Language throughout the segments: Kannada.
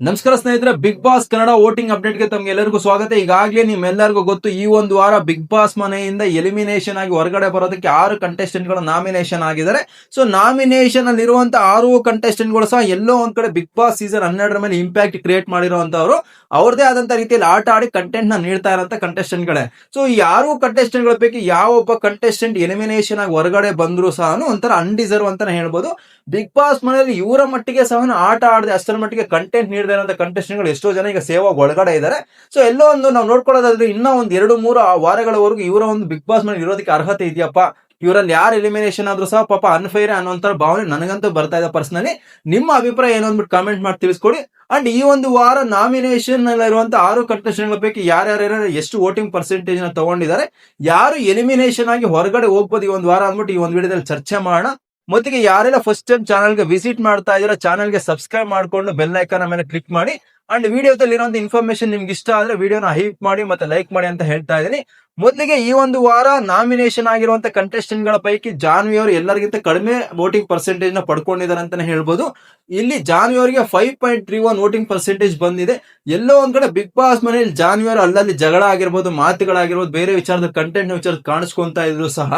ನಮಸ್ಕಾರ ಸ್ನೇಹಿತರೆ ಬಿಗ್ ಬಾಸ್ ಕನ್ನಡ ವೋಟಿಂಗ್ ಅಪ್ಡೇಟ್ಗೆ ತಮ್ಗೆ ಎಲ್ಲರಿಗೂ ಸ್ವಾಗತ. ಈಗಾಗಲೇ ನಿಮ್ಮೆಲ್ಲರಿಗೂ ಗೊತ್ತು, ಈ ಒಂದು ವಾರ ಬಿಗ್ ಬಾಸ್ ಮನೆಯಿಂದ ಎಲಿಮಿನೇಷನ್ ಆಗಿ ಹೊರಗಡೆ ಬರೋದಕ್ಕೆ ಆರು ಕಂಟೆಸ್ಟೆಂಟ್ಗಳು ನಾಮಿನೇಷನ್ ಆಗಿದ್ದಾರೆ. ಸೊ ನಾಮಿನೇಷನ್ ಅಲ್ಲಿ ಇರುವಂತಹ ಆರು ಕಂಟೆಸ್ಟೆಂಟ್ಗಳು ಸಹ ಎಲ್ಲೋ ಒಂದ್ ಕಡೆ ಬಿಗ್ ಬಾಸ್ ಸೀಸನ್ ಹನ್ನೆರಡರ ಮೇಲೆ ಇಂಪ್ಯಾಕ್ಟ್ ಕ್ರಿಯೇಟ್ ಮಾಡಿರುವಂತವ್ರು. ಅವ್ರದೇ ಆದಂತ ರೀತಿಯಲ್ಲಿ ಆಟ ಆಡಿ ಕಂಟೆಂಟ್ನ ನೀಡ್ತಾ ಇರೋ ಕಂಟೆಸ್ಟೆಂಟ್ ಗಳೇ. ಸೊ ಈ ಆರು ಕಂಟೆಸ್ಟೆಂಟ್ಗಳ ಪೈಕಿ ಯಾವ ಒಬ್ಬ ಕಂಟೆಸ್ಟೆಂಟ್ ಎಲಿಮಿನೇಷನ್ ಆಗಿ ಹೊರಗಡೆ ಬಂದ್ರು ಸಹ ಒಂಥರ ಅನ್ಡಿಸರ್ವ್ ಅಂತಾನೆ ಹೇಳ್ಬೋದು. ಬಿಗ್ ಬಾಸ್ ಮನೆಯಲ್ಲಿ ಇವರ ಮಟ್ಟಿಗೆ ಸಹ ಆಟ ಆಡದೆ ಅಷ್ಟರ ಮಟ್ಟಿಗೆ ಕಂಟೆಂಟ್ ನೀಡದೇ ಇರುವಂತಹ ಕಂಟೆಸ್ಟೆಂಟ್ಗಳು ಗಳು ಎಷ್ಟೋ ಜನ ಈಗ ಸೇವಾಗ ಒಳಗಡೆ ಇದ್ದಾರೆ. ಸೊ ಎಲ್ಲೋ ಒಂದು ನಾವು ನೋಡ್ಕೊಳ್ಳೋದಾದ್ರೆ ಇನ್ನೂ ಒಂದು ಎರಡು ಮೂರು ವಾರಗಳವರೆಗೂ ಇವರ ಒಂದು ಬಿಗ್ ಬಾಸ್ ಮನೆ ಇರೋದಕ್ಕೆ ಅರ್ಹತೆ ಇದೆಯಪ್ಪ. ಇವರಲ್ಲಿ ಯಾರು ಎಲಿಮಿನೇಷನ್ ಆದ್ರೂ ಸಹ ಪಾಪ ಅನ್ಫೈರ್ ಅನ್ನುವಂತ ಭಾವನೆ ನನಗಂತೂ ಬರ್ತಾ ಇದೆ ಪರ್ಸನಲಿ ನಿಮ್ಮ ಅಭಿಪ್ರಾಯ ಏನು ಅಂದ್ಬಿಟ್ಟು ಕಾಮೆಂಟ್ ಮಾಡಿ ತಿಳಿಸ್ಕೊಡಿ. ಅಂಡ್ ಈ ಒಂದು ವಾರ ನಾಮಿನೇಷನ್ ಇರುವಂತ ಆರು ಕಂಟೆಸ್ಟೆಂಟ್ಗಳ ಗಳ ಪೈಕಿ ಯಾರ್ಯಾರು ಎಷ್ಟು ವೋಟಿಂಗ್ ಪರ್ಸೆಂಟೇಜ್ನ ತಗೊಂಡಿದ್ದಾರೆ, ಯಾರು ಎಲಿಮಿನೇಷನ್ ಆಗಿ ಹೊರಗಡೆ ಹೋಗ್ಬೋದು ಈ ಒಂದು ವಾರ ಅಂದ್ಬಿಟ್ಟು ಈ ಒಂದು ವಿಡಿಯೋದಲ್ಲಿ ಚರ್ಚೆ ಮಾಡೋಣ. ಮೊದಲಿಗೆ ಯಾರೆಲ್ಲ ಫಸ್ಟ್ ಟೈಮ್ ಚಾನಲ್ಗೆ ವಿಸಿಟ್ ಮಾಡ್ತಾ ಇದ್ದೀರಾ ಚಾನಲ್ಗೆ ಸಬ್ಸ್ಕ್ರೈಬ್ ಮಾಡ್ಕೊಂಡು ಬೆಲ್ ಐಕಾನ್ ಮೇಲೆ ಕ್ಲಿಕ್ ಮಾಡಿ. ಅಂಡ್ ವಿಡಿಯೋದಲ್ಲಿ ಇರುವಂತ ಇನ್ಫಾರ್ಮೇಶನ್ ನಿಮ್ಗೆ ಇಷ್ಟ ಆದ್ರೆ ವಿಡಿಯೋನ ಹೈಪ್ ಮಾಡಿ ಮತ್ತೆ ಲೈಕ್ ಮಾಡಿ ಅಂತ ಹೇಳ್ತಾ ಇದ್ದೀನಿ. ಮೊದಲಿಗೆ ಈ ಒಂದು ವಾರ ನಾಮಿನೇಷನ್ ಆಗಿರುವಂತ ಕಂಟೆಸ್ಟೆಂಟ್ಗಳ ಪೈಕಿ ಜಾನ್ವಿ ಅವರು ಎಲ್ಲರಿಗಿಂತ ಕಡಿಮೆ ವೋಟಿಂಗ್ ಪರ್ಸೆಂಟೇಜ್ನ ಪಡ್ಕೊಂಡಿದ್ದಾರೆ ಅಂತಾನೆ ಹೇಳ್ಬೋದು. ಇಲ್ಲಿ ಜಾನ್ವಿ ಅವರಿಗೆ five point three one voting percentage ಬಂದಿದೆ. ಎಲ್ಲೋ ಒಂದ್ ಕಡೆ ಬಿಗ್ ಬಾಸ್ ಮನೆಯಲ್ಲಿ ಜಾನ್ವಿ ಅವರು ಅಲ್ಲಲ್ಲಿ ಜಗಳ ಆಗಿರ್ಬೋದು, ಮಾತುಗಳಾಗಿರ್ಬೋದು, ಬೇರೆ ವಿಚಾರದ ಕಂಟೆಂಟ್ ವಿಚಾರ ಕಾಣಿಸ್ಕೊಂತಾ ಇದ್ರು ಸಹ.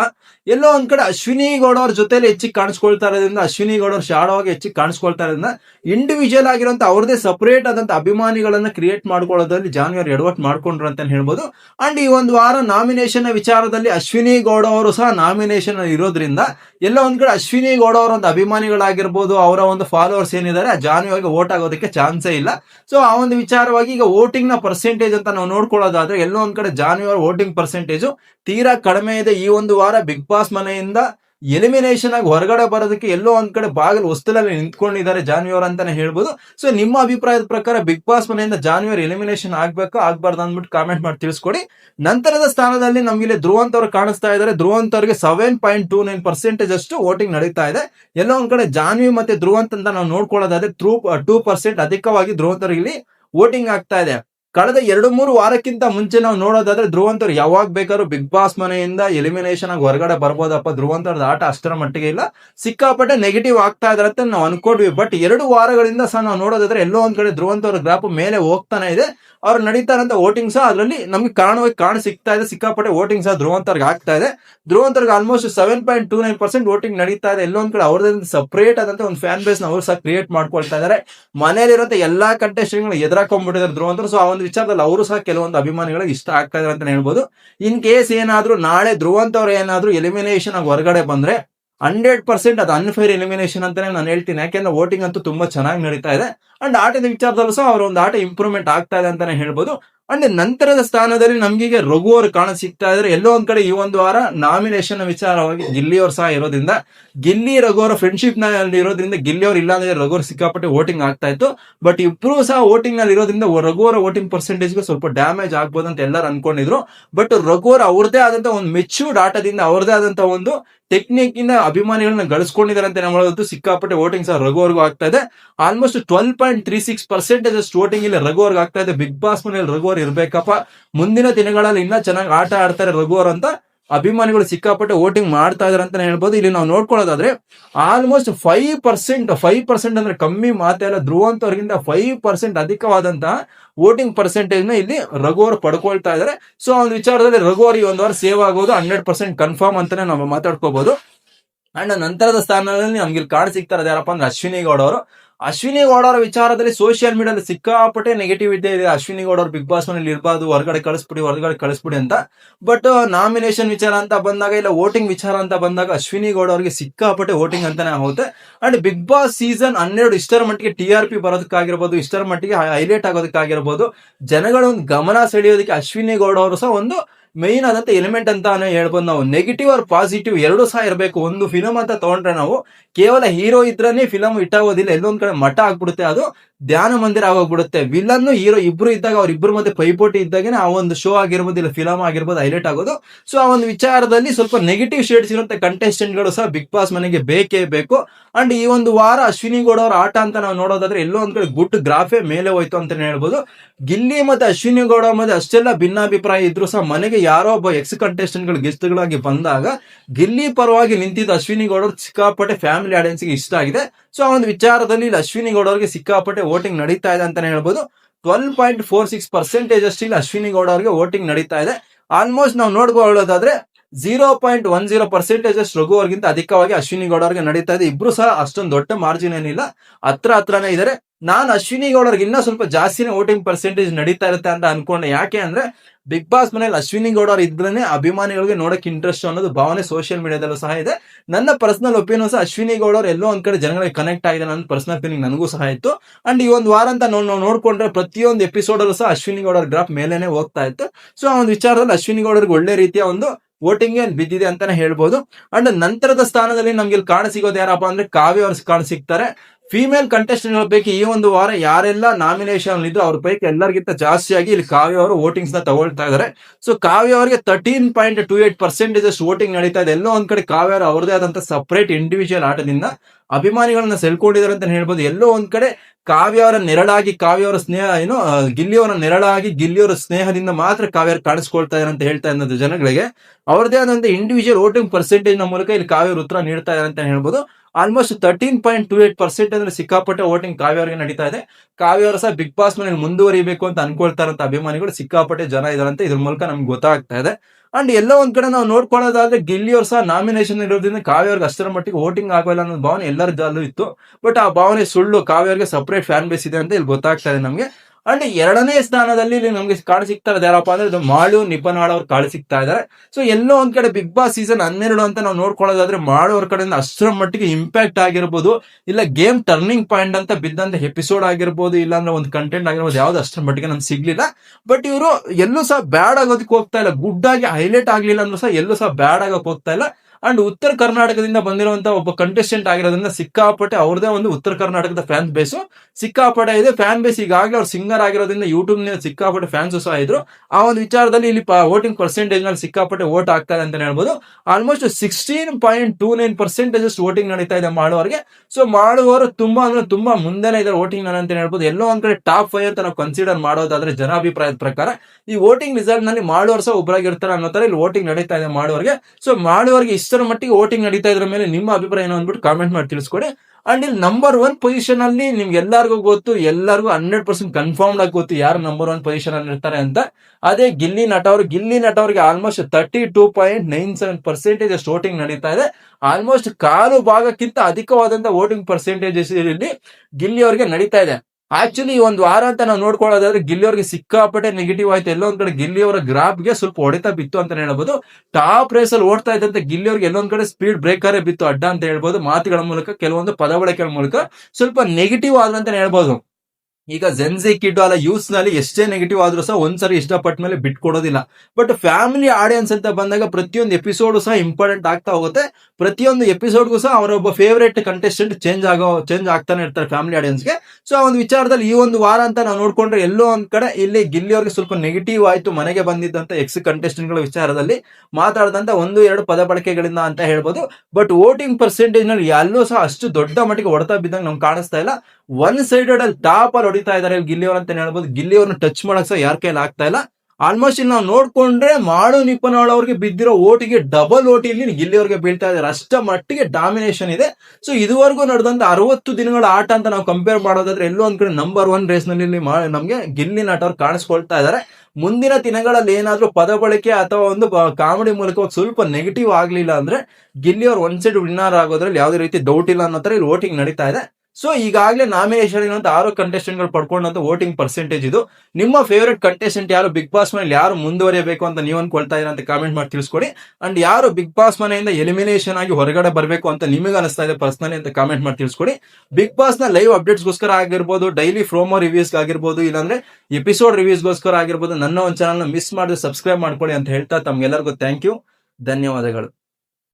ಎಲ್ಲೋ ಒಂದ್ ಕಡೆ ಅಶ್ವಿನಿ ಗೌಡ ಅವ್ರ ಜೊತೆಲಿ ಹೆಚ್ಚಿಗೆ ಕಾಣಿಸ್ಕೊಳ್ತಾ ಇರೋದ್ರಿಂದ, ಅಶ್ವಿನಿ ಗೌಡ ಅವ್ರ ಶಾಡೋ ಆಗಿ ಹೆಚ್ಚಿಗೆ ಕಾಣಿಸ್ಕೊಳ್ತಾ ಇರೋದ್ರಿಂದ ಇಂಡಿವಿಜುವಲ್ ಆಗಿರುವಂತ ಅವ್ರದೇ ಸಪರೇಟ್ ಆದಂತ ಅಭಿಮಾನಿಗಳನ್ನ ಕ್ರಿಯೇಟ್ ಮಾಡ್ಕೊಳ್ಳೋದ್ರಲ್ಲಿ ಜಾನ್ವಿ ಅವರು ಎಡವಟ್ ಮಾಡ್ಕೊಂಡ್ರು ಅಂತ ಹೇಳ್ಬೋದು. ಅಂಡ್ ಈ ಒಂದು ವಾರ ನಾಮಿನೇಷನ್ ವಿಚಾರದಲ್ಲಿ ಅಶ್ವಿನಿ ಗೌಡ ಅವರು ಸಹ ನಾಮಿನೇಷನ್ ಇರೋದ್ರಿಂದ ಎಲ್ಲ ಒಂದ್ ಕಡೆ ಅಶ್ವಿನಿ ಗೌಡ ಅವರ ಒಂದು ಅಭಿಮಾನಿಗಳಾಗಿರ್ಬೋದು, ಅವರ ಒಂದು ಫಾಲೋವರ್ಸ್ ಏನಿದ್ದಾರೆ, ಆ ಜಾನುವಾಗಿ ವೋಟ್ ಆಗೋದಕ್ಕೆ ಚಾನ್ಸೇ ಇಲ್ಲ. ಸೊ ಆ ಒಂದು ವಿಚಾರವಾಗಿ ಈಗ ವೋಟಿಂಗ್ನ ಪರ್ಸೆಂಟೇಜ್ ಅಂತ ನಾವು ನೋಡ್ಕೊಳ್ಳೋದಾದ್ರೆ ಎಲ್ಲೋ ಒಂದ್ ಕಡೆ ಜಾನ್ವಿ ಅವರ ವೋಟಿಂಗ್ ಪರ್ಸೆಂಟೇಜ್ ತೀರಾ ಕಡಿಮೆ ಇದೆ ಈ ಒಂದು ವಾರ. ಬಿಗ್ ಬಾಸ್ ಮನೆಯಿಂದ ಎಲಿಮಿನೇಷನ್ ಆಗಿ ಹೊರಗಡೆ ಬರೋದಕ್ಕೆ ಎಲ್ಲೋ ಒಂದ್ ಕಡೆ ಬಾಗಿಲು ಹೊಸ್ತಲಲ್ಲಿ ನಿಂತ್ಕೊಂಡಿದ್ದಾರೆ ಜಾನ್ವಿಯರ್ ಅಂತಾನೆ ಹೇಳ್ಬೋದು. ಸೊ ನಿಮ್ಮ ಅಭಿಪ್ರಾಯದ ಪ್ರಕಾರ ಬಿಗ್ ಬಾಸ್ ಮನೆಯಿಂದ ಜಾನ್ವಿಯರ್ ಎಲಿಮಿನೇಷನ್ ಆಗ್ಬೇಕು, ಆಗ್ಬಾರ್ದು ಅಂದ್ಬಿಟ್ಟು ಕಾಮೆಂಟ್ ಮಾಡಿ ತಿಳಿಸ್ಕೊಡಿ. ನಂತರದ ಸ್ಥಾನದಲ್ಲಿ ನಮ್ಗೆ ಇಲ್ಲಿ ಧ್ರುವಂತ್ ಅವರು ಕಾಣಿಸ್ತಾ ಇದ್ದಾರೆ. ಧ್ರುವಂತ್ ಅವರಿಗೆ seven point two nine percentage ಅಷ್ಟು ವೋಟಿಂಗ್ ನಡೀತಾ ಇದೆ. ಎಲ್ಲೋ ಒಂದ್ ಕಡೆ ಜಾನ್ವಿ ಮತ್ತೆ ಧ್ರುವಂತ ಅಂತ ನಾವು ನೋಡ್ಕೊಳ್ಳೋದಾದ್ರೆ ಟೂ ಪರ್ಸೆಂಟ್ ಅಧಿಕವಾಗಿ ಧ್ರುವಂತ್ ಇಲ್ಲಿ ವೋಟಿಂಗ್ ಆಗ್ತಾ ಇದೆ. ಕಳೆದ ಎರಡು ಮೂರು ವಾರಕ್ಕಿಂತ ಮುಂಚೆ ನಾವು ನೋಡೋದಾದ್ರೆ ಧ್ರುವಂತರು ಯಾವಾಗ ಬೇಕಾದ್ರೂ ಬಿಗ್ ಬಾಸ್ ಮನೆಯಿಂದ ಎಲಿಮಿನೇಷನ್ ಆಗಿ ಹೊರಗಡೆ ಬರ್ಬೋದಪ್ಪ? ಧ್ರುವಂತರದ ಆಟ ಅಷ್ಟರ ಮಟ್ಟಿಗೆ ಇಲ್ಲ. ಸಿಕ್ಕಾಪಟ್ಟೆ ನೆಗೆಟಿವ್ ಆಗ್ತಾ ಇದಾರೆ ಅಂತ ನಾವು ಅನ್ಕೊಂಡ್ವಿ ಬಟ್ ಎರಡು ವಾರಗಳಿಂದ ಸಹ ನಾವು ನೋಡೋದಾದ್ರೆ ಎಲ್ಲೋ ಒಂದ್ ಕಡೆ ಧ್ರುವಂತವ್ರ ಗ್ರಾಫ್ ಮೇಲೆ ಹೋಗ್ತಾನೆ ಇದೆ. ಅವ್ರು ನಡೀತಾರಂತ ವೋಟಿಂಗ್ ಸಹ ಅದರಲ್ಲಿ ನಮ್ಗೆ ಕಾರಣವಾಗಿ ಕಾಣ ಸಿಗ್ತಾ ಇದೆ. ಸಿಕ್ಕಾಪಟ್ಟೆ ವೋಟಿಂಗ್ ಸಹ ಧ್ರುವಂತರ್ಗೆ ಆಗ್ತಾ ಇದೆ. ಧ್ರುವಂತರ್ಗೆ almost seven point two nine percent voting ನಡೀತಾ ಇದೆ. ಎಲ್ಲೊಂದ್ ಕಡೆ ಅವ್ರದ್ದು ಸಪರೇಟ್ ಆದಂತ ಒಂದು ಫ್ಯಾನ್ ಬೇಸ್ನ ಅವರು ಸಹ ಕ್ರಿಯೇಟ್ ಮಾಡ್ಕೊಳ್ತಾ ಇದ್ದಾರೆ. ಮನೆಯಲ್ಲಿರುವಂತ ಎಲ್ಲಾ ಕಂಟೆಸ್ಟೆಂಟ್ ಎದುರಾಕೊಂಡ್ಬಿಟ್ಟಿದ್ದಾರೆ ಧ್ರುವಂತರು. ಸೊ ಆ ಒಂದು ವಿಚಾರದಲ್ಲಿ ಅವರು ಸಹ ಕೆಲವೊಂದು ಅಭಿಮಾನಿಗಳಿಗೆ ಇಷ್ಟ ಆಗ್ತಾ ಇದಾರೆ ಅಂತ ಹೇಳ್ಬೋದು. ಇನ್ ಕೇಸ್ ಏನಾದ್ರೂ ನಾಳೆ ಧ್ರುವಂತ ಅವ್ರು ಏನಾದ್ರೂ ಎಲಿಮಿನೇಷನ್ ಆಗಿ ಹೊರಗಡೆ ಬಂದ್ರೆ ಹಂಡ್ರೆಡ್ ಪರ್ಸೆಂಟ್ ಅದು ಅನ್ಫೇರ್ ಎಲಿಮಿನೇಷನ್ ಅಂತಾನೆ ನಾನು ಹೇಳ್ತೀನಿ. ಯಾಕೆಂದ್ರೆ ವೋಟಿಂಗ್ ಅಂತೂ ತುಂಬಾ ಚೆನ್ನಾಗಿ ನಡೀತಾ ಇದೆ. ಅಂಡ್ ಆಟದ ವಿಚಾರದಲ್ಲೂ ಸಹ ಅವ್ರ ಒಂದು ಆಟ ಇಂಪ್ರೂವ್ಮೆಂಟ್ ಆಗ್ತಾ ಇದೆ ಅಂತಾನೆ ಹೇಳ್ಬೋದು. ಅಂಡ್ ನಂತರದ ಸ್ಥಾನದಲ್ಲಿ ನಮಗೆ ರಘು ಅವರು ಕಾಣ ಸಿಗ್ತಾ ಇದ್ರೆ. ಎಲ್ಲೋ ಒಂದ್ ಕಡೆ ಈ ಒಂದು ವಾರ ನಾಮಿನೇಷನ್ ವಿಚಾರವಾಗಿ ಗಿಲ್ಲಿ ಅವ್ರು ಸಹ ಇರೋದ್ರಿಂದ, ಗಿಲ್ಲಿ ರಘು ಅವರ ಫ್ರೆಂಡ್ಶಿಪ್ನಲ್ಲಿ ಇರೋದ್ರಿಂದ ಗಿಲ್ಲಿ ಅವ್ರು ಇಲ್ಲ ಅಂದ್ರೆ ರಘು ಸಿಕ್ಕಾಪಟ್ಟೆ ವೋಟಿಂಗ್ ಆಗ್ತಾ ಇತ್ತು. ಬಟ್ ಇಬ್ರು ಸಹ ವೋಟಿಂಗ್ನಲ್ಲಿ ಇರೋದ್ರಿಂದ ರಘು ಅವರ ವೋಟಿಂಗ್ ಪರ್ಸೆಂಟೇಜ್ಗೆ ಸ್ವಲ್ಪ ಡ್ಯಾಮೇಜ್ ಆಗ್ಬೋದು ಅಂತ ಎಲ್ಲರೂ ಅನ್ಕೊಂಡಿದ್ರು. ಬಟ್ ರಘು ಅವ್ರು ಅವ್ರದೇ ಆದಂತ ಒಂದು ಮೆಚ್ಯೂರ್ಡ್ ಆಟದಿಂದ ಅವ್ರದೇ ಆದಂತ ಒಂದು ಟೆಕ್ನಿಕ್ ಇಂದ ಅಭಿಮಾನಿಗಳನ್ನ ಗಳಿಸ್ಕೊಂಡಿದ್ದಾರೆ ಅಂತ ಹೇಳೋದು ಸಿಕ್ಕಾಪಟ್ಟೆ ವೋಟಿಂಗ್ ಸಹ ರಘು ಅವ್ರಿಗೂ ಆಗ್ತಾ ಇದೆ. Almost twelve point three six percentage ಅಷ್ಟು ವೋಟಿಂಗ್ ಇಲ್ಲಿ ರಘು ಅವ್ರಿಗೆ ಆಗ್ತಾ ಇದೆ. ಬಿಗ್ ಬಾಸ್ ಮನೆಯಲ್ಲಿ ರಘುವರ್ ಇರ್ಬೇಕಪ್ಪ. ಮುಂದಿನ ದಿನಗಳಲ್ಲಿ ಇನ್ನ ಚೆನ್ನಾಗಿ ಆಟ ಆಡ್ತಾರೆ ರಘುವರ್ ಅಂತ. ಅಭಿಮಾನಿಗಳು ಸಿಕ್ಕಾಪಟ್ಟೆ ವೋಟಿಂಗ್ ಮಾಡ್ತಾ ಇದಾರೆ ಅಂತ ಹೇಳ್ಬೋದು. ಇಲ್ಲಿ ನಾವು ನೋಡ್ಕೊಳ್ಳೋದಾದ್ರೆ almost five percent five percent ಅಂದ್ರೆ ಕಮ್ಮಿ ಮಾತೆಲ್ಲ ಧ್ರುವಂತ ಅವ್ರಿಗಿಂತ ಫೈವ್ ಪರ್ಸೆಂಟ್ ಅಧಿಕವಾದಂತಹ ವೋಟಿಂಗ್ ಪರ್ಸೆಂಟೇಜ್ನ ಇಲ್ಲಿ ರಘು ಅವರು ಪಡ್ಕೊಳ್ತಾ ಇದಾರೆ. ಸೊ ಆ ವಿಚಾರದಲ್ಲಿ ರಘು ಈ ಒಂದು ವಾರ ಸೇವ್ ಆಗೋದು ಹಂಡ್ರೆಡ್ ಪರ್ಸೆಂಟ್ ಕನ್ಫರ್ಮ್ ಅಂತಾನೆ ನಾವು ಮಾತಾಡ್ಕೋಬಹುದು ಅಂಡ್ ನಂತರದ ಸ್ಥಾನದಲ್ಲಿ ನಮ್ಗೆ ಇಲ್ಲಿ ಕಾಣ ಸಿಗ್ತಾ ಇರೋದು ಯಾರಪ್ಪ ಅಂದ್ರೆ ಅಶ್ವಿನಿ ಗೌಡ ಅವರು. ಅಶ್ವಿನಿ ಗೌಡ ಅವರ ವಿಚಾರದಲ್ಲಿ ಸೋಷಿಯಲ್ ಮೀಡಿಯಾದಲ್ಲಿ ಸಿಕ್ಕಾಪಟ್ಟೆ ನೆಗೆಟಿವ್ ಇದೆ. ಅಶ್ವಿನಿ ಗೌಡ ಬಿಗ್ ಬಾಸ್ ಮನೇಲಿ ಇರಬಾರ್ದು, ಹೊರಗಡೆ ಕಳಿಸ್ಬಿಡಿ ಹೊರಗಡೆ ಕಳಿಸ್ಬಿಡಿ ಅಂತ. ಬಟ್ ನಾಮಿನೇಷನ್ ವಿಚಾರ ಅಂತ ಬಂದಾಗ ಇಲ್ಲ ವೋಟಿಂಗ್ ವಿಚಾರ ಅಂತ ಬಂದಾಗ ಅಶ್ವಿನಿ ಗೌಡ ಅವರಿಗೆ ಸಿಕ್ಕಾಪಟ್ಟೆ ವೋಟಿಂಗ್ ಅಂತಾನೆ ಆಗುತ್ತೆ. ಅಂಡ್ ಬಿಗ್ ಬಾಸ್ ಸೀಸನ್ ಹನ್ನೆರಡು ಇಷ್ಟರ ಮಟ್ಟಿಗೆ ಟಿ ಆರ್ ಪಿ ಬರೋದಕ್ಕಾಗಿರ್ಬೋದು ಇಷ್ಟರ ಮಟ್ಟಿಗೆ ಹೈಲೈಟ್ ಆಗೋದಕ್ಕಾಗಿರ್ಬೋದು ಜನಗಳ ಒಂದು ಗಮನ ಸೆಳೆಯೋದಕ್ಕೆ ಅಶ್ವಿನಿ ಗೌಡ ಅವರು ಸಹ ಒಂದು ಮೇನ್ ಆದಂತ ಎಲಿಮೆಂಟ್ ಅಂತಾನೆ ಹೇಳ್ಬೋದು ನಾವು. ನೆಗೆಟಿವ್ ಆರ್ ಪಾಸಿಟಿವ್ ಎರಡು ಸಹ ಇರಬೇಕು. ಒಂದು ಫಿಲಮ್ ಅಂತ ತಗೊಂಡ್ರೆ ನಾವು ಕೇವಲ ಹೀರೋ ಇದ್ರನೇ ಫಿಲಮ್ ಇಟ್ಟಾಗೋದಿಲ್ಲ, ಎಲ್ಲೊಂದ್ ಕಡೆ ಮಠ ಆಗ್ಬಿಡುತ್ತೆ, ಅದು ಧ್ಯಾನ ಮಂದಿರ ಆಗೋಗ್ಬಿಡುತ್ತೆ. ವಿಲನ್ ಹೀರೋ ಇಬ್ರು ಇದ್ದಾಗ ಅವ್ರ ಇಬ್ರು ಮಧ್ಯೆ ಪೈಪೋಟಿ ಇದ್ದಾಗನೇ ಆ ಒಂದು ಶೋ ಆಗಿರ್ಬೋದು ಇಲ್ಲ ಫಿಲಮ್ ಆಗಿರ್ಬೋದು ಹೈಲೈಟ್ ಆಗೋದು. ಸೊ ಆ ಒಂದು ವಿಚಾರದಲ್ಲಿ ಸ್ವಲ್ಪ ನೆಗೆಟಿವ್ ಶೇಡ್ಸ್ ಇರುವಂತ ಕಂಟೆಸ್ಟೆಂಟ್ಗಳು ಸಹ ಬಿಗ್ ಬಾಸ್ ಮನೆಗೆ ಬೇಕೇ ಬೇಕು. ಅಂಡ್ ಈ ಒಂದು ವಾರ ಅಶ್ವಿನಿ ಗೌಡ ಅವರ ಆಟ ಅಂತ ನಾವು ನೋಡೋದಾದ್ರೆ ಎಲ್ಲೋ ಒಂದ್ ಕಡೆ ಗುಡ್ ಗ್ರಾಫೇ ಮೇಲೆ ಹೋಯ್ತು ಅಂತಾನೆ ಹೇಳ್ಬೋದು. ಗಿಲ್ಲಿ ಮತ್ತೆ ಅಶ್ವಿನಿ ಗೌಡ ಮಧ್ಯೆ ಅಷ್ಟೆಲ್ಲ ಭಿನ್ನಾಭಿಪ್ರಾಯ ಇದ್ರು ಸಹ ಮನೆಗೆ ಯಾರೋ ಒಬ್ಬ ಎಕ್ಸ್ ಕಂಟೆಸ್ಟೆಂಟ್ಗಳು ಗೆಸ್ಟ್ಗಳಾಗಿ ಬಂದಾಗ ಗಿಲ್ಲಿ ಪರವಾಗಿ ನಿಂತಿದ್ದ ಅಶ್ವಿನಿ ಗೌಡ ಸಿಕ್ಕಾಪಟ್ಟೆ ಫ್ಯಾಮಿಲಿ ಆಡಿಯನ್ಸ್ಗೆ ಇಷ್ಟ ಆಗಿದೆ. ಸೊ ಆ ಒಂದು ವಿಚಾರದಲ್ಲಿ ಅಶ್ವಿನಿ ಗೌಡ ಅವರಿಗೆ ಸಿಕ್ಕಾಪಟ್ಟೆ ವೋಟಿಂಗ್ ನಡೀತಾ ಇದೆ ಅಂತಾನೆ ಹೇಳ್ಬೋದು. Twelve point four six percentage ಅಷ್ಟು ಇಲ್ಲಿ ಅಶ್ವಿನಿ ಗೌಡ ಅವರಿಗೆ ವೋಟಿಂಗ್ ನಡೀತಾ ಇದೆ. ಆಲ್ಮೋಸ್ಟ್ ನಾವು ನೋಡ್ಕೊಳ್ಳೋದಾದ್ರೆ zero point one zero percentage Raghu ಅಧಿಕವಾಗಿ ಅಶ್ವಿನಿ ಗೌಡ ಅವರಿಗೆ ನಡೀತಾ ಇದೆ. ಇಬ್ರು ಸಹ ಅಷ್ಟೊಂದು ದೊಡ್ಡ ಮಾರ್ಜಿನ್ ಏನಿಲ್ಲ. ಹತ್ರ ಹತ್ರನೇ ಇದಾರೆ. ನಾನು ಅಶ್ವಿನಿ ಗೌಡರ್ಗೆ ಇನ್ನೂ ಸ್ವಲ್ಪ ಜಾಸ್ತಿನೇ ವೋಟಿಂಗ್ ಪರ್ಸೆಂಟೇಜ್ ನಡೀತಾ ಇರುತ್ತೆ ಅಂತ ಅನ್ಕೊಂಡೆ. ಯಾಕೆ ಅಂದ್ರೆ ಬಿಗ್ ಬಾಸ್ ಮನೇಲಿ ಅಶ್ವಿನಿ ಗೌಡರ್ ಇದ್ರೆ ಅಭಿಮಾನಿಗಳಿಗೆ ನೋಡಕ್ ಇಂಟ್ರೆಸ್ಟ್ ಅನ್ನೋದು ಭಾವನೆ ಸೋಷಿಯಲ್ ಮೀಡಿಯಾದಲ್ಲೂ ಸಹ ಇದೆ. ನನ್ನ ಪರ್ಸನಲ್ ಒಪಿನಿಯನ್ ಸಹ ಅಶ್ವಿನಿ ಗೌಡರ್ ಎಲ್ಲೋ ಒಂದ್ ಕಡೆ ಜನಗಳಿಗೆ ಕನೆಕ್ಟ್ ಆಗಿದೆ ನನ್ನ ಪರ್ಸನಲ್ ಫೀಲಿಂಗ್ ನನಗೂ ಸಹ ಇತ್ತು. ಅಂಡ್ ಈ ಒಂದು ವಾರ ಅಂತ ನಾವು ನೋಡ್ಕೊಂಡ್ರೆ ಪ್ರತಿಯೊಂದು ಎಪಿಸೋಡಲ್ಲೂ ಸಹ ಅಶ್ವಿನಿ ಗೌಡರ್ ಗ್ರಾಫ್ ಮೇಲೇನೆ ಹೋಗ್ತಾ ಇತ್ತು. ಸೊ ಆ ಒಂದು ವಿಚಾರದಲ್ಲಿ ಅಶ್ವಿನಿ ಗೌಡರ್ಗೆ ಒಳ್ಳೆ ರೀತಿಯ ಒಂದು ವೋಟಿಂಗ್ ಏನ್ ಬಿದ್ದಿದೆ ಅಂತಾನೆ ಹೇಳ್ಬೋದು. ಅಂಡ್ ನಂತರದ ಸ್ಥಾನದಲ್ಲಿ ನಮ್ಗೆ ಇಲ್ಲಿ ಕಾಣ ಸಿಗೋದು ಯಾರಪ್ಪ ಅಂದ್ರೆ ಕಾವ್ಯ ಅವ್ರು ಕಾಣ ಸಿಗ್ತಾರೆ. ಫಿಮೇಲ್ ಕಂಟೆಸ್ಟೆಂಟ್ ಪೈಕಿ ಈ ಒಂದು ವಾರ ಯಾರೆಲ್ಲ ನಾಮಿನೇಷನ್ ಇದ್ರು ಅವ್ರ ಪೈಕಿ ಎಲ್ಲರಿಗಿಂತ ಜಾಸ್ತಿಯಾಗಿ ಇಲ್ಲಿ ಕಾವ್ಯ ಅವರು ವೋಟಿಂಗ್ಸ್ನ ತಗೊಳ್ತಾ ಇದಾರೆ. ಸೊ ಕಾವ್ಯ ಅವರಿಗೆ thirteen point two eight percentages voting ನಡೀತಾ ಇದೆ. ಎಲ್ಲೋ ಒಂದ್ ಕಡೆ ಕಾವ್ಯ ಅವರು ಅವ್ರದೇ ಆದಂತ ಸಪರೇಟ್ ಇಂಡಿವಿಜುವಲ್ ಆಟದಿಂದ ಅಭಿಮಾನಿಗಳನ್ನ ಸೆಳ್ಕೊಂಡಿದ್ದಾರೆ ಅಂತ ಹೇಳ್ಬೋದು. ಎಲ್ಲೋ ಒಂದ್ ಕಡೆ ಕಾವ್ಯ ಅವರ ನೆರಳಾಗಿ ಕಾವ್ಯ ಅವರ ಸ್ನೇಹ, ಏನು ಗಿಲ್ಲಿಯವರ ನೆರಳಾಗಿ, ಗಿಲ್ಲಿಯವರ ಸ್ನೇಹದಿಂದ ಮಾತ್ರ ಕಾವ್ಯ ಕಾಣಿಸ್ಕೊಳ್ತಾ ಇದ್ದಾರೆ ಅಂತ ಹೇಳ್ತಾ ಇರೋದು ಜನಗಳಿಗೆ. ಅವ್ರದೇ ಆದಂತ ಇಂಡಿವಿಜುವಲ್ ವೋಟಿಂಗ್ ಪರ್ಸೆಂಟೇಜ್ನ ಮೂಲಕ ಇಲ್ಲಿ ಕಾವ್ಯ ಉತ್ತರ ನೀಡ್ತಾ ಇದ್ದಾರೆ ಅಂತ ಹೇಳ್ಬೋದು. Almost thirteen point two eight percent ಅಂದ್ರೆ ಸಿಕ್ಕಾಪಟ್ಟೆ ವೋಟಿಂಗ್ ಕಾವ್ಯ ಅವರಿಗೆ ನಡೀತಾ ಇದೆ. ಕಾವ್ಯ ಅವರು ಸಹ ಬಿಗ್ ಬಾಸ್ ಮನೆಯಲ್ಲಿ ಮುಂದುವರಿಬೇಕು ಅಂತ ಅನ್ಕೊಳ್ತಾರಂತ ಅಭಿಮಾನಿಗಳು ಸಿಕ್ಕಾಪಟ್ಟೆ ಜನ ಇದಾರಂತ ಇದ್ರ ಮೂಲಕ ನಮ್ಗೆ ಗೊತ್ತಾಗ್ತಾ ಇದೆ. ಅಂಡ್ ಎಲ್ಲೋ ಒಂದ್ ಕಡೆ ನಾವು ನೋಡ್ಕೊಳ್ಳೋದಾದ್ರೆ ಗಿಲ್ಲಿ ಅವ್ರು ಸಹ ನಾಮಿನೇಷನ್ ಇರೋದ್ರಿಂದ ಕಾವ್ಯ ಅವ್ರಿಗೆ ಅಷ್ಟರ ಮಟ್ಟಿಗೆ ವೋಟಿಂಗ್ ಆಗೋಲ್ಲ ಅನ್ನೋ ಭಾವನೆ ಎಲ್ಲರದಲ್ಲೂ ಇತ್ತು. ಬಟ್ ಆ ಭಾವನೆ ಸುಳ್ಳು ಕಾವ್ಯ ಅವ್ರಿಗೆ ಸಪರೇಟ್ ಫ್ಯಾನ್ ಬೇಸ್ ಇದೆ ಅಂತ ಇಲ್ಲಿ ಗೊತ್ತಾಗ್ತಾ ಇದೆ ನಮ್ಗೆ. ಅಂಡ್ ಎರಡನೇ ಸ್ಥಾನದಲ್ಲಿ ಇಲ್ಲಿ ನಮಗೆ ಕಾಳು ಸಿಗ್ತಾ ಇರೋದು ಯಾರಪ್ಪ ಅಂದ್ರೆ ಇದು ಮಾಳು ನಿಪನಾಳ್ ಅವ್ರು ಕಾಳು ಸಿಗ್ತಾ ಇದಾರೆ. ಸೊ ಎಲ್ಲೋ ಒಂದ್ ಕಡೆ ಬಿಗ್ ಬಾಸ್ ಸೀಸನ್ ಹನ್ನೆರಡು ಅಂತ ನಾವು ನೋಡ್ಕೊಳ್ಳೋದಾದ್ರೆ ಮಾಳು ಅವ್ರ ಕಡೆಯಿಂದ ಅಷ್ಟರ ಮಟ್ಟಿಗೆ ಇಂಪ್ಯಾಕ್ಟ್ ಆಗಿರ್ಬೋದು. ಇಲ್ಲ ಗೇಮ್ ಟರ್ನಿಂಗ್ ಪಾಯಿಂಟ್ ಅಂತ ಬಿದ್ದಂತ ಎಪಿಸೋಡ್ ಆಗಿರ್ಬೋದು, ಇಲ್ಲ ಅಂದ್ರೆ ಒಂದು ಕಂಟೆಂಟ್ ಆಗಿರ್ಬೋದು, ಯಾವ್ದು ಅಷ್ಟರ ಮಟ್ಟಿಗೆ ನಮ್ಗೆ ಸಿಗ್ಲಿಲ್ಲ. ಬಟ್ ಇವರು ಎಲ್ಲೂ ಸಹ ಬ್ಯಾಡ್ ಆಗೋದಕ್ಕೆ ಹೋಗ್ತಾ ಇಲ್ಲ. ಗುಡ್ ಆಗಿ ಹೈಲೈಟ್ ಆಗ್ಲಿಲ್ಲ ಅಂದ್ರೂ ಸಹ ಎಲ್ಲೂ ಸಹ ಬ್ಯಾಡ್ ಆಗೋಕೆ ಹೋಗ್ತಾ ಇಲ್ಲ. ಅಂಡ್ ಉತ್ತರ ಕರ್ನಾಟಕದಿಂದ ಬಂದಿರುವಂತ ಒಬ್ಬ ಕಂಟೆಸ್ಟೆಂಟ್ ಆಗಿರೋದ್ರಿಂದ ಸಿಕ್ಕಾಪಟ್ಟೆ ಅವ್ರದೇ ಒಂದು ಉತ್ತರ ಕರ್ನಾಟಕದ ಫ್ಯಾನ್ ಬೇಸು ಸಿಕ್ಕಾಪಟ್ಟೆ ಇದೆ ಫ್ಯಾನ್ ಬೇಸ್ ಈಗಾಗಲೇ ಅವ್ರು ಸಿಂಗರ್ ಆಗಿರೋದ್ರಿಂದ ಯೂಟ್ಯೂಬ್ ಸಿಕ್ಕಾಪಟ್ಟೆ ಫ್ಯಾನ್ಸ್ ಸಹ ಇದ್ರು. ಆ ಒಂದು ವಿಚಾರದಲ್ಲಿ ಇಲ್ಲಿ ವೋಟಿಂಗ್ ಪರ್ಸೆಂಟೇಜ್ನಲ್ಲಿ ಸಿಕ್ಕಾಪಟ್ಟೆ ವೋಟ್ ಆಗ್ತಾರೆ ಅಂತ ಹೇಳ್ಬೋದು. Almost sixteen point two nine percentages voting ನಡೀತಾ ಇದೆ ಮಾಡುವವರಿಗೆ. ಸೊ ಮಾಡುವವರು ತುಂಬಾ ಅಂದ್ರೆ ತುಂಬಾ ಮುಂದೆನೇ ಇದ್ದಾರೆ ವೋಟಿಂಗ್ನಲ್ಲಿ ಅಂತ ಹೇಳ್ಬೋದು. ಎಲ್ಲೋ ಒಂದ್ ಕಡೆ ಟಾಪ್ ಫೈವ್ ಅಂತ ನಾವು ಕನ್ಸಿಡರ್ ಮಾಡೋದಾದ್ರೆ ಜನಾಭಿಪ್ರಾಯದ ಪ್ರಕಾರ ಈ ವೋಟಿಂಗ್ ರಿಸಲ್ಟ್ನಲ್ಲಿ ಮಾಡುವವರು ಸಹ ಒಬ್ಬರಾಗಿರ್ತಾರೆ ಅನ್ನೋ ತರ ಇಲ್ಲಿ ವೋಟಿಂಗ್ ನಡೀತಾ ಇದೆ ಮಾಡುವವರಿಗೆ. ಸೊ ಮಾಡುವವರಿಗೆ ಇಷ್ಟರ ಮಟ್ಟಿಗೆ ವೋಟಿಂಗ್ ನಡೀತಾ ಇದ್ರ ಮೇಲೆ ನಿಮ್ಮ ಅಭಿಪ್ರಾಯ ಏನು ಅಂದ್ಬಿಟ್ಟು ಕಾಮೆಂಟ್ ಮಾಡಿ ತಿಳಿಸ್ಕೊಡಿ. ಅಂಡ್ ಇಲ್ಲಿ ನಂಬರ್ ಒನ್ ಪೊಸಿಷನ್ ಅಲ್ಲಿ ನಿಮ್ಗೆ ಎಲ್ಲರಿಗೂ ಗೊತ್ತು, ಎಲ್ಲರಿಗೂ ಹಂಡ್ರೆಡ್ ಪರ್ಸೆಂಟ್ ಕನ್ಫರ್ಮ್ ಆಗಿ ಗೊತ್ತು ಯಾರು ನಂಬರ್ ಒನ್ ಪೊಸಿಷನ್ ಅಲ್ಲಿ ಇರ್ತಾರೆ ಅಂತ. ಅದೇ ಗಿಲ್ಲಿ ನಟ ಅವರು, ಗಿಲ್ಲಿ ನಟ ಅವರಿಗೆ almost thirty two point nine seven percentage ಅಷ್ಟು ವೋಟಿಂಗ್ ನಡೀತಾ ಇದೆ. ಆಲ್ಮೋಸ್ಟ್ ಕಾಲು ಭಾಗಕ್ಕಿಂತ ಅಧಿಕವಾದಂತ ವೋಟಿಂಗ್ ಪರ್ಸೆಂಟೇಜ್ ಇಲ್ಲಿ ಗಿಲ್ಲಿ ಅವರಿಗೆ ನಡೀತಾ ಇದೆ. ಆಕ್ಚುಲಿ ಒಂದು ವಾರ ಅಂತ ನಾವು ನೋಡ್ಕೊಳ್ಳೋದಾದ್ರೆ ಗಿಲ್ಲಿ ಅವ್ರಿಗೆ ಸಿಕ್ಕಾಪಟ್ಟೆ ನೆಗೆಟಿವ್ ಆಯ್ತು. ಎಲ್ಲೊಂದ್ ಕಡೆ ಗಿಲ್ಲಿ ಗ್ರಾಪ್ಗೆ ಸ್ವಲ್ಪ ಹೊಡೆತ ಬಿತ್ತು ಅಂತ ಹೇಳ್ಬೋದು. ಟಾಪ್ ರೇಸ್ ಅಲ್ಲಿ ಓಡ್ತಾ ಇದ್ದಂತ ಗಿಲ್ಲಿ ಅವ್ರಿಗೆ ಎಲ್ಲೊಂದ್ ಕಡೆ ಸ್ಪೀಡ್ ಬ್ರೇಕರೇ ಬಿತ್ತು, ಅಡ್ಡ ಅಂತ ಹೇಳ್ಬೋದು. ಮಾತುಗಳ ಮೂಲಕ, ಕೆಲವೊಂದು ಪದ ಮೂಲಕ ಸ್ವಲ್ಪ ನೆಗೆಟಿವ್ ಆದಂತ ಹೇಳ್ಬೋದು. ಈಗ ಜೆನ್ಸಿ ಕಿಡ್ ಅಲ್ಲ ಯೂಸ್ನಲ್ಲಿ ಎಷ್ಟೇ ನೆಗೆಟಿವ್ ಆದ್ರೂ ಸಹ ಒಂದ್ಸರಿ ಇಷ್ಟಪಟ್ಟ ಮೇಲೆ ಬಿಟ್ಕೊಡೋದಿಲ್ಲ ಬಟ್ ಫ್ಯಾಮಿಲಿ ಆಡಿಯನ್ಸ್ ಅಂತ ಬಂದಾಗ ಪ್ರತಿಯೊಂದು ಎಪಿಸೋಡ್ ಸಹ ಇಂಪಾರ್ಟೆಂಟ್ ಆಗ್ತಾ ಹೋಗುತ್ತೆ. ಪ್ರತಿಯೊಂದು ಎಪಿಸೋಡ್ಗೂ ಸಹ ಅವರೊಬ್ಬ ಫೇವರೇಟ್ ಕಂಟೆಸ್ಟೆಂಟ್ ಚೇಂಜ್ ಆಗೋ ಚೇಂಜ್ ಆಗ್ತಾನೆ ಇರ್ತಾರೆ ಫ್ಯಾಮಿಲಿ ಆಡಿಯನ್ಸ್ಗೆ ಸೊ ಆ ಒಂದು ವಿಚಾರದಲ್ಲಿ ಈ ಒಂದು ವಾರ ಅಂತ ನಾವು ನೋಡ್ಕೊಂಡ್ರೆ ಎಲ್ಲೋ ಒಂದ್ ಕಡೆ ಇಲ್ಲಿ ಗಿಲ್ಲಿ ಅವ್ರಿಗೆ ಸ್ವಲ್ಪ ನೆಗೆಟಿವ್ ಆಯ್ತು, ಮನೆಗೆ ಬಂದಿದ್ದಂತ ಎಕ್ಸ್ ಕಂಟೆಸ್ಟೆಂಟ್ಗಳ ವಿಚಾರದಲ್ಲಿ ಮಾತಾಡದಂತ ಒಂದು, ಎರಡು ಪದ ಬಳಕೆಗಳಿಂದ ಅಂತ ಹೇಳ್ಬೋದು. ಬಟ್ ವೋಟಿಂಗ್ ಪರ್ಸೆಂಟೇಜ್ನಲ್ಲಿ ಎಲ್ಲೂ ಸಹ ಅಷ್ಟು ದೊಡ್ಡ ಮಟ್ಟಿಗೆ ಹೊಡೆತ ಬಿದ್ದಂಗೆ ನಮ್ಗೆ ಕಾಣಿಸ್ತಾ ಇಲ್ಲ. ಒನ್ ಸೈಡೆಡ್ ಅಲ್ಲಿ ಟಾಪ್ ಅಲ್ಲಿ ಹೊಡಿತಾ ಇದಾರೆ ಗಿಲ್ಲಿ ಅವ್ರು ಅಂತ ಹೇಳ್ಬೋದು. ಗಿಲ್ಲಿ ಅವ್ರನ್ನ ಟಚ್ ಮಾಡಕ್ ಸಹ ಯಾರ ಕೈಲಿ ಆಗ್ತಾ ಇಲ್ಲ. ಆಲ್ಮೋಸ್ಟ್ ಇಲ್ಲಿ ನಾವು ನೋಡ್ಕೊಂಡ್ರೆ ಮಾಡು ನಿಪ್ಪನಾಳ್ ಅವ್ರಿಗೆ ಬಿದ್ದಿರೋ ಓಟಿಗೆ ಡಬಲ್ ಓಟಿ ಇಲ್ಲಿ ಗಿಲ್ಲಿ ಅವ್ರಿಗೆ ಬೀಳ್ತಾ ಇದಾರೆ ಅಷ್ಟ ಮಟ್ಟಿಗೆ ಡಾಮಿನೇಷನ್ ಇದೆ. ಸೊ ಇದುವರೆಗೂ ನಡೆದಂತ ಅರವತ್ತು ದಿನಗಳ ಆಟ ಅಂತ ನಾವು ಕಂಪೇರ್ ಮಾಡೋದಾದ್ರೆ ಎಲ್ಲೋ ಒಂದ್ ಕಡೆ ನಂಬರ್ ಒನ್ ರೇಸ್ನಲ್ಲಿ ನಮ್ಗೆ ಗಿಲ್ಲಿ ನಾಟ್ ಅವ್ರು ಕಾಣಿಸ್ಕೊಳ್ತಾ ಇದಾರೆ ಮುಂದಿನ ದಿನಗಳಲ್ಲಿ ಏನಾದ್ರೂ ಪದ ಬಳಕೆ ಅಥವಾ ಒಂದು ಕಾಮಿಡಿ ಮೂಲಕ ಸ್ವಲ್ಪ ನೆಗೆಟಿವ್ ಆಗ್ಲಿಲ್ಲ ಅಂದ್ರೆ ಗಿಲ್ಲಿ ಅವ್ರು ಒಂದ್ ಸೈಡ್ ವಿನ್ನರ್ ಆಗೋದ್ರಲ್ಲಿ ಯಾವುದೇ ರೀತಿ ಡೌಟ್ ಇಲ್ಲ ಅನ್ನೋ ತರ ಇಲ್ಲಿ ವೋಟಿಂಗ್ ನಡೀತಾ ಇದೆ. ಸೊ ಈಗಾಗಲೇ ನಾಮಿನೇಷನ್ ಏನಂತ ಆರು ಕಂಟೆಸ್ಟೆಂಟ್ಗಳು ಪಡ್ಕೊಂಡಂತ ವೋಟಿಂಗ್ ಪರ್ಸೆಂಟೇಜ್ ಇದು. ನಿಮ್ಮ ಫೇವರೇಟ್ ಕಂಟೆಸ್ಟೆಂಟ್ ಯಾರು? ಬಿಗ್ ಬಾಸ್ ಮನೇಲಿ ಯಾರು ಮುಂದುವರಿಯಬೇಕು ಅಂತ ನೀವು ಅನ್ಕೊಳ್ತಾ ಇದ್ದೀರಾ ಅಂತ ಕಾಮೆಂಟ್ ಮಾಡಿ ತಿಳಿಸ್ಕೊಡಿ. ಅಂಡ್ ಯಾರು ಬಿಗ್ ಬಾಸ್ ಮನೆಯಿಂದ ಎಲಿಮಿನೇಷನ್ ಆಗಿ ಹೊರಗಡೆ ಬರಬೇಕು ಅಂತ ನಿಮಗೆ ಅನಿಸ್ತಾ ಇದೆ ಪರ್ಸನಲಿ ಅಂತ ಕಾಮೆಂಟ್ ಮಾಡಿ ತಿಳಿಸ್ಕೊಡಿ. ಬಿಗ್ ಬಾಸ್ನ ಲೈವ್ ಅಪ್ಡೇಟ್ಸ್ಗೋಸ್ಕರ ಆಗಿರ್ಬೋದು ಡೈಲಿ ಫ್ರೋಮೋ ರಿವ್ಯೂಸ್ ಆಗಿರ್ಬೋದು, ಇಲ್ಲಾಂದ್ರೆ ಎಪಿಸೋಡ್ ರಿವ್ಯೂಸ್ಗೋಸ್ಕರ ಆಗಿರ್ಬೋದು, ನನ್ನ ಒಂದು ಚಾನಲ್ ಮಿಸ್ ಮಾಡಿದ್ರೆ ಸಬ್ಸ್ಕ್ರೈಬ್ ಮಾಡ್ಕೊಳ್ಳಿ ಅಂತ ಹೇಳ್ತಾ ತಮ್ಗೆಲ್ಲರಿಗೂ ಥ್ಯಾಂಕ್ ಯು ಧನ್ಯವಾದಗಳು.